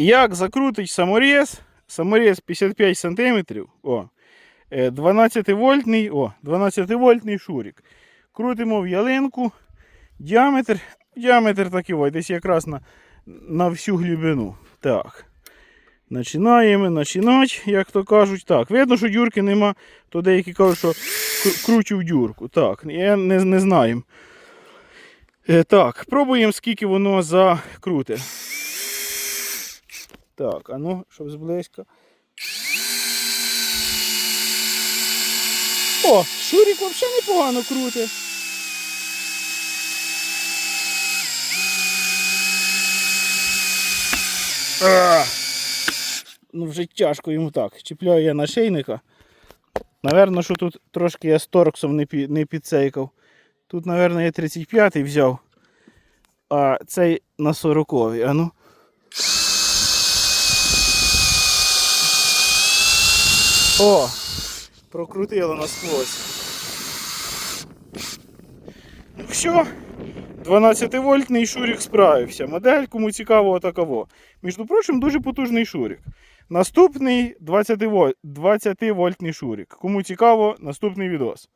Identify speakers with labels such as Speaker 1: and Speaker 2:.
Speaker 1: Як закрутить саморез? Саморез 55 см. О, е, 12 вольтний, о, 12 вольтний шурик. Крутимо в ялинку. Діаметр, діаметр такий, ой, десь якраз на, на всю глибину. Так. Починаємо починати, як то кажуть. Так, видно, що дюрки нема, то деякі кажуть, що кру- кручу в дюрку. Так, я не, не знаю. Е, так, пробуємо, скільки воно закруте. Так, а ну, щоб зблизька. О, Шурік взагалі непогано круте. А! Ну, вже тяжко йому так. Чіпляю я нашийника. Наверно, що тут трошки я з торксом не, пі, не підцейкав. Тут, наверно, я 35-й взяв, а цей на 40-й. А ну. О! Прокрутило насквозь. Ну що? 12-вольтний шурик справився. Модель, кому цікаво, таково. Між прочим, дуже потужний шурик. Наступний 20 вольтний шурик. Кому цікаво, наступний відос.